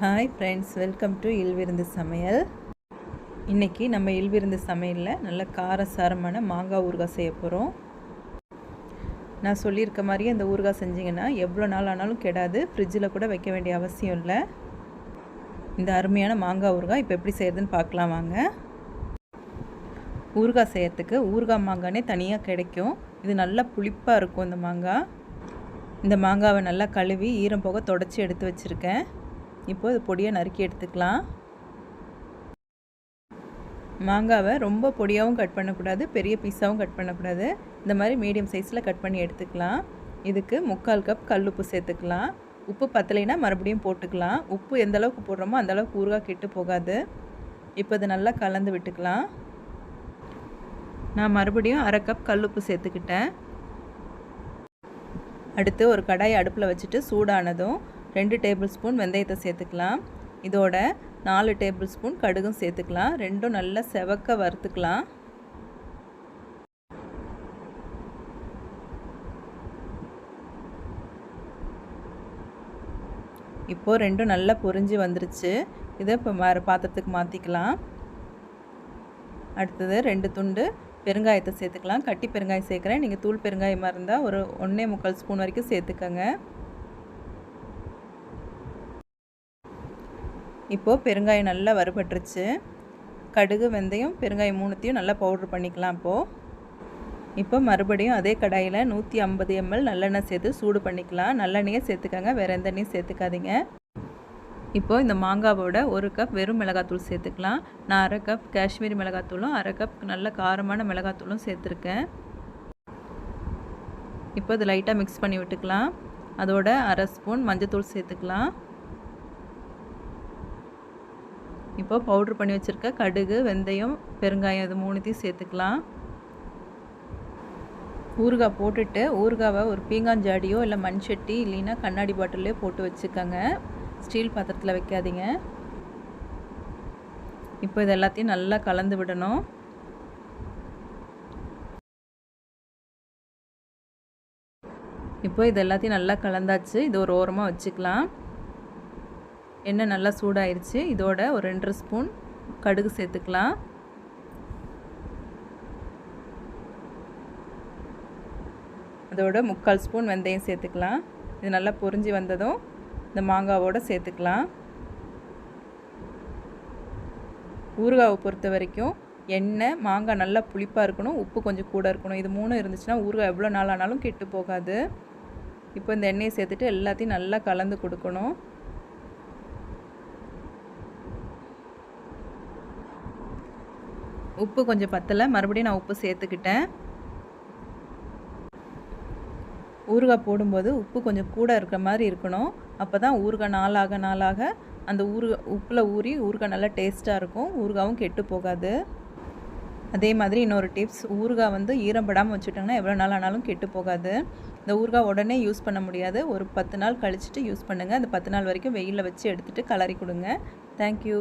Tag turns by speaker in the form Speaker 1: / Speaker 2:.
Speaker 1: Hi friends welcome to இல்விருந்து சமையல் இன்றைக்கி நம்ம இல்விருந்து சமையலில் நல்ல காரசாரமான மாங்காய் ஊறுகாய் செய்ய போகிறோம் நான் சொல்லியிருக்க மாதிரியே இந்த ஊறுகாய் செஞ்சிங்கன்னா எவ்வளோ நாள் ஆனாலும் கெடாது. ஃப்ரிட்ஜில் கூட வைக்க வேண்டிய அவசியம் இல்லை. இந்த அருமையான மாங்காய் ஊறுகாய் இப்போ எப்படி செய்கிறதுன்னு பார்க்கலாம் வாங்க. ஊறுகாய் செய்யறதுக்கு ஊறுகாய் மாங்காய்னே தனியாக கிடைக்கும். இது நல்லா புளிப்பாக இருக்கும் இந்த மாங்காய். இந்த மாங்காவை நல்லா கழுவி ஈரம் போக தொடச்சி எடுத்து வச்சுருக்கேன். இப்போ இது பொடியை நறுக்கி எடுத்துக்கலாம். மாங்காவை ரொம்ப பொடியாகவும் கட் பண்ணக்கூடாது பெரிய பீஸாகவும் கட் பண்ணக்கூடாது. இந்த மாதிரி மீடியம் சைஸில் கட் பண்ணி எடுத்துக்கலாம். இதுக்கு முக்கால் கப் கல் உப்பு சேர்த்துக்கலாம். உப்பு பத்தலைனா மறுபடியும் போட்டுக்கலாம். உப்பு எந்த அளவுக்கு போடுறோமோ அந்தளவுக்கு ஊறுகாய் கெட்டு போகாது. இப்போ இது நல்லா கலந்து விட்டுக்கலாம். நான் மறுபடியும் அரை கப் கல் உப்பு சேர்த்துக்கிட்டேன். அடுத்து ஒரு கடாயை அடுப்பில் வச்சுட்டு சூடானதும் ரெண்டு டேபிள் ஸ்பூன் வெந்தயத்தை சேர்த்துக்கலாம். இதோட நாலு டேபிள் ஸ்பூன் கடுகும் சேர்த்துக்கலாம். ரெண்டும் நல்லா செவக்க வறுத்துக்கலாம். இப்போது ரெண்டும் நல்லா பொரிஞ்சு வந்துருச்சு. இதை இப்போ வேறு பாத்திரத்துக்கு மாற்றிக்கலாம் அடுத்தது ரெண்டு துண்டு பெருங்காயத்தை சேர்த்துக்கலாம். கட்டி பெருங்காயம் சேர்க்குறேன். நீங்கள் தூள் பெருங்காயமாக இருந்தால் ஒரு ஒன்றே முக்கால் ஸ்பூன் வரைக்கும் சேர்த்துக்கோங்க. இப்போது பெருங்காயம் நல்லா வறுபட்டுருச்சு. கடுகு வெந்தயம் பெருங்காயம் மூணுத்தையும் நல்லா பவுட்ரு பண்ணிக்கலாம் இப்போது இப்போ மறுபடியும் அதே கடாயில் நூற்றி ஐம்பது எம்எல் நல்லெண்ணெய் சேர்த்து சூடு பண்ணிக்கலாம். நல்லெண்ணெயே சேர்த்துக்கோங்க வேறு எந்த எண்ணெயும் சேர்த்துக்காதீங்க. இப்போது இந்த மாங்காவோட ஒரு கப் வெறும் மிளகாத்தூள் சேர்த்துக்கலாம். நான் அரை கப் காஷ்மீரி மிளகாத்தூளும் அரை கப் நல்ல காரமான மிளகாத்தூளும் சேர்த்துருக்கேன். இப்போ இது லைட்டாக மிக்ஸ் பண்ணி விட்டுக்கலாம். அதோட அரை ஸ்பூன் மஞ்சத்தூள் சேர்த்துக்கலாம். இப்போ பவுட்ரு பண்ணி வச்சுருக்க கடுகு வெந்தயம் பெருங்காயம் இது மூணுத்தையும் சேர்த்துக்கலாம். ஊறுகாய் போட்டுட்டு ஊறுகாவை ஒரு பீங்காஞ்சாடியோ இல்லை மண் சட்டி இல்லைன்னா கண்ணாடி பாட்டிலே போட்டு வச்சுக்கோங்க. ஸ்டீல் பாத்திரத்தில் வைக்காதீங்க. இப்போ இது எல்லாத்தையும் நல்லா கலந்து விடணும். இப்போ இது எல்லாத்தையும் நல்லா கலந்தாச்சு. இது ஒரு ஓரமாக வச்சுக்கலாம். எண்ணெய் நல்லா சூடாயிருச்சு. இதோட ஒரு ரெண்டரை ஸ்பூன் கடுகு சேர்த்துக்கலாம். அதோட முக்கால் ஸ்பூன் வெந்தயம் சேர்த்துக்கலாம். இது நல்லா பொறிஞ்சி வந்ததும் இந்த மாங்காவோடு சேர்த்துக்கலாம். ஊறுகாவை பொறுத்த வரைக்கும் எண்ணெய் மாங்காய் நல்லா புளிப்பாக இருக்கணும் உப்பு கொஞ்சம் கூட இருக்கணும். இது மூணும் இருந்துச்சுன்னா ஊறுகாய் எவ்வளோ நாள் ஆனாலும் கெட்டு போகாது. இப்போ இந்த எண்ணெயை சேர்த்துட்டு எல்லாத்தையும் நல்லா கலந்து கொடுக்கணும். உப்பு கொஞ்சம் பத்தலை. மறுபடியும் நான் உப்பு சேர்த்துக்கிட்டேன். ஊறுகாய் போடும்போது உப்பு கொஞ்சம் கூட இருக்கிற மாதிரி இருக்கணும். அப்போ தான் ஊறுகாய் நாளாக நாளாக அந்த ஊறு உப்பில் ஊறி ஊறுகாய் நல்லா டேஸ்ட்டாக இருக்கும். ஊறுகாவும் கெட்டு போகாது. அதே மாதிரி இன்னொரு டிப்ஸ் ஊறுகாய் வந்து ஈரப்படாமல் வச்சுட்டோங்கன்னா எவ்வளோ நாள் ஆனாலும் கெட்டு போகாது. இந்த ஊறுகாய் உடனே யூஸ் பண்ண முடியாது. ஒரு பத்து நாள் கழிச்சிட்டு யூஸ் பண்ணுங்கள் அந்த பத்து நாள் வரைக்கும் வெயிலில் வச்சு எடுத்துகிட்டு கலரி கொடுங்க. தேங்க்யூ